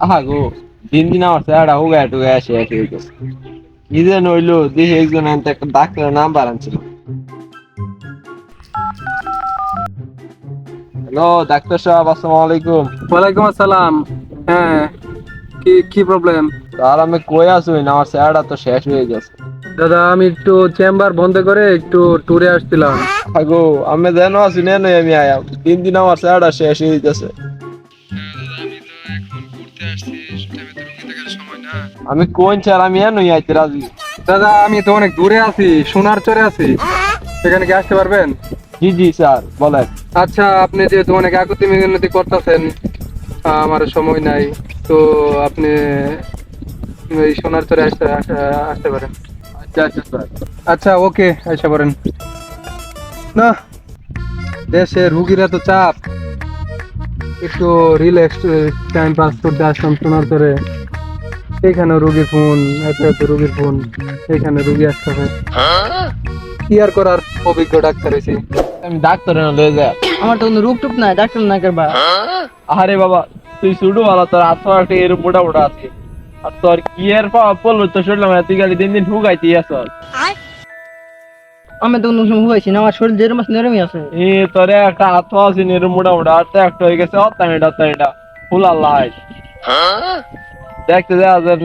আহা গো দিন দিন আমার চেহারা হয়ে গেছে কি যে নইলো দেখি একজন আনতে একটা ডাক্তারের নাম্বার আনছিল হ্যালো ডাক্তার সাহেব আসসালামু আলাইকুম। ওয়ালাইকুম আসসালাম। হ্যাঁ কি কি প্রবলেম আর আমি কই আসুই না আমার চেহারা তো শেষ হয়ে গেছে। দাদা আমি একটু চেম্বার বন্ধ করে একটু ট্যুরে আসছিলাম। আগো আমি যেন আছি নেন আমি আয়া। দিন দিন আমার চেহারা শেষ হয়ে গেছে। আমি কোন স্যার আমি এনই আইতে রাজি। দাদা আমি তো অনেক দূরে আছি সোনার চরে আছি। সেখানে কি আসতে পারবেন? জি জি স্যার বলেন। আচ্ছা আপনি যেহেতু অনেক আকুতি মিনতি করতেছেন আমার সময় নাই তো আপনি এই সোনার চরে আসতে আসতে- আসতে পারেন। আচ্ছা আচ্ছা স্যার। আচ্ছা ওকে আসতে পারেন না দেশে রুগীর তো চাপ। একটু রিল্যাক্স টাইম পাস করতে আসলাম শোনার পরে এখানে রুগীর ফোন এত এত রুগীর ফোন এখানে রুগী আসতে হবে কি আর করার? অভিজ্ঞ ডাক্তার হয়েছি আমি ডাক্তার লয়ে যায় আমার তো কোনো রূপ টুপ নাই ডাক্তার না করবা আরে বাবা তুই শুধু ভালো তোর আত্মা একটা এর মোটা মোটা আছে। আর তোর কি এর পাওয়া পড়ল তো শুনলাম তুই খালি দিন দিন ঢুকাইতে আসল আমি তো কোনো সময় হয়েছি না আমার শরীর যেরকম আছে নেরমই আছে। এ তোরে একটা আত্মা আছে এর মোটা মোটা আর তো একটা হয়ে গেছে অত্যান এটা অত্যান এটা। ফুল আল্লাহ। দেখতে দেখা যায়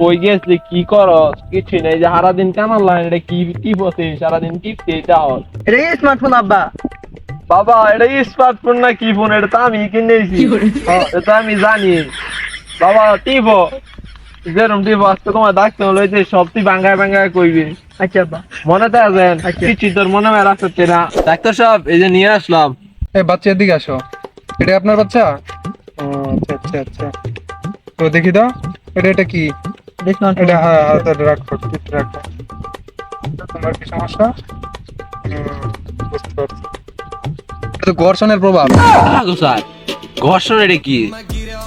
কই গেছলি কি করস কিছু নাই যে সারাদিন কানার লাইন এটা কি কি বসে সারাদিন টিপতে হল এটা স্মার্টফোন আব্বা? বাবা এটা স্মার্টফোন না কি ফোন এটা তো আমি কিনেছি হ্যাঁ, এটা তো আমি জানি। বাবা টিপো। তোমার হলো যে সব তুই বাঙ্গায় বাঙ্গায় কইবি। আচ্ছা মনে তো আছেন আচ্ছা। কিছু তোর মনে হয় রাখতে না? ডাক্তার সাহেব এই যে নিয়ে আসলাম। এই বাচ্চা এদিকে আসো। এটা আপনার বাচ্চা? ও, আচ্ছা আচ্ছা আচ্ছা। তো দেখি দাও এটা এটা কি? এটা হ্যাঁ হাতে রাখো রাখো। তোমার কি সমস্যা? হুম, বুঝতে পারছি। এটা তো ঘর্ষণের প্রভাব। ঘর্ষণ এটা কি?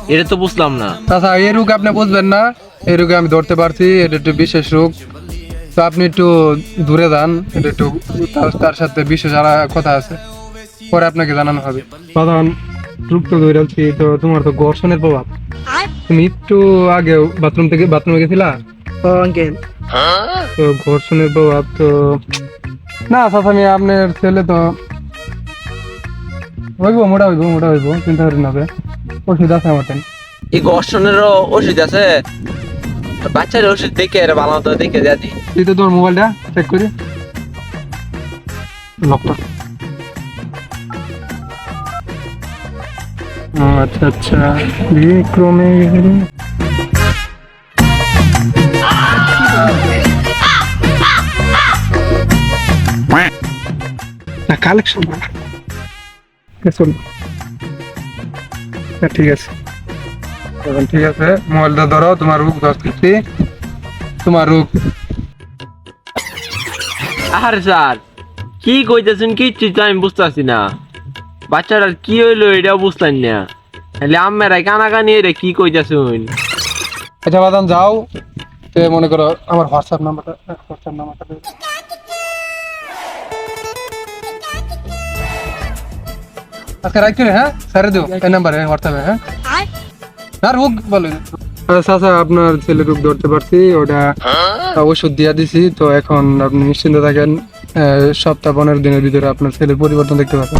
এটা তো বুঝলাম না। আচ্ছা এই রোগ আপনি বুঝবেন না এই রোগে আমি ধরতে পারছি এটা একটু বিশেষ রোগ। তো আপনি একটু দূরে যান এটা একটু তার- সাথে বিশেষ আর কথা আছে। পরে আপনাকে জানানো হবে। প্রধান রোগ তো ধরে আছি তো তোমার তো ঘর্ষণের প্রভাব। তুমি একটু আগে বাথরুম থেকে বাথরুমে গেছিলা? ও আঙ্কেল। তো ঘর্ষণের প্রভাব তো না আমি আপনার ছেলে তো হইব মোটা হইব মোটা হইব চিন্তা করেন না ওষুধ আছে তেন। এই ঘর্ষণেরও ওষুধ আছে? বাচ্চার ওষুধ দেখে এর ভালো মতো দেখে দি। এই তো তোমার মোবাইলটা চেক করি। লকটা আচ্ছা আচ্ছা। বিক্রমে না কালেকশন চল হ্যাঁ, ঠিক আছে। এখন ঠিক আছে মোবাইলটা ধরো তোমার রোগ ধরতেছি তোমার আর স্যার কি কইতেছেন কিচ্ছু তো আমি বুঝতেছি না। বাচ্চাটার কি হইল এটাও বুঝতেন না। তাহলে আম্মেরাই কানাকানি রে কি কইতেছুন? আচ্ছা বাদাম যাও। তে মনে করো আমার হোয়াটসঅ্যাপ নাম্বারটা হোয়াটসঅ্যাপ নাম্বারটা আজকে রাখছি হ্যাঁ স্যারে দেবো এই নাম্বারে হোয়াটসঅ্যাপে হ্যাঁ আর হোক বলো আচ্ছা আপনার ছেলে রোগ ধরতে পারছি ওটা ওষুধ দিয়া দিছি তো এখন আপনি নিশ্চিন্ত থাকেন আহ, সপ্তাহ পনেরো দিনের ভিতরে আপনার ছেলের পরিবর্তন দেখতে পাবেন